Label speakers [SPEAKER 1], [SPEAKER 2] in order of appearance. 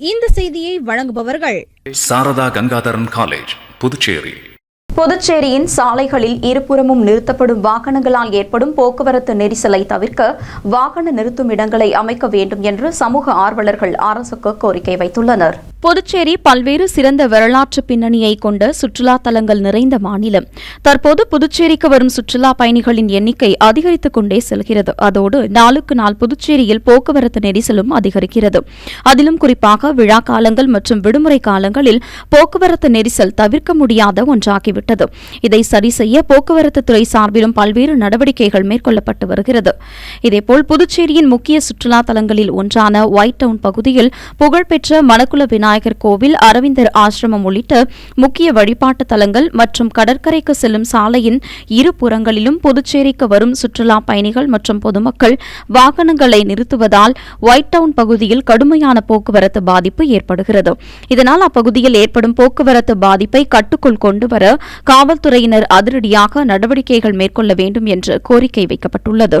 [SPEAKER 1] இந்த செய்தியை வழங்குபவர்கள்
[SPEAKER 2] சாரதா கங்காதரன் காலேஜ் புதுச்சேரி.
[SPEAKER 3] புதுச்சேரியின் சாலைகளில் இருபுறமும் நிறுத்தப்படும் வாகனங்களால் ஏற்படும் போக்குவரத்து நெரிசலை தவிர்க்க வாகன நிறுத்தும் இடங்களை அமைக்க வேண்டும் என்று சமூக ஆர்வலர்கள் அரசுக்கு கோரிக்கை வைத்துள்ளனர். புதுச்சேரி பல்வேறு சிறந்த வரலாற்று பின்னணியை கொண்ட சுற்றுலா தலங்கள் நிறைந்த மாநிலம். தற்போது புதுச்சேரிக்கு வரும் சுற்றுலா பயணிகளின் எண்ணிக்கை அதிகரித்துக் கொண்டே செல்கிறது. அதோடு நாளுக்கு நாள் புதுச்சேரியில் போக்குவரத்து நெரிசலும் அதிகரிக்கிறது. அதிலும் குறிப்பாக விழா காலங்கள் மற்றும் விடுமுறை காலங்களில் போக்குவரத்து நெரிசல் தவிர்க்க முடியாத ஒன்றாகிவிட்டது. இதை சரி செய்ய போக்குவரத்து துறை சார்பிலும் பல்வேறு நடவடிக்கைகள் மேற்கொள்ளப்பட்டு வருகிறது. இதேபோல் புதுச்சேரியின் முக்கிய சுற்றுலா தலங்களில் ஒன்றான ஒயிட் டவுன் பகுதியில் புகழ்பெற்ற மணக்குள விநாயகர் கோவில் அரவிந்தர் ஆசிரமம் உள்ளிட்ட முக்கிய வழிபாட்டு தலங்கள் மற்றும் கடற்கரைக்கு செல்லும் சாலையின் இரு புறங்களிலும் புதுச்சேரிக்கு வரும் சுற்றுலா பயணிகள் மற்றும் பொதுமக்கள் வாகனங்களை நிறுத்துவதால் ஒயிட் டவுன் பகுதியில் கடுமையான போக்குவரத்து பாதிப்பு ஏற்படுகிறது. இதனால் அப்பகுதியில் ஏற்படும் போக்குவரத்து பாதிப்பை கட்டுக்குள் கொண்டுவர காவல்துறையினர் அதிரடியாக நடவடிக்கைகள் மேற்கொள்ள வேண்டும் என்று கோரிக்கை வைக்கப்பட்டுள்ளது.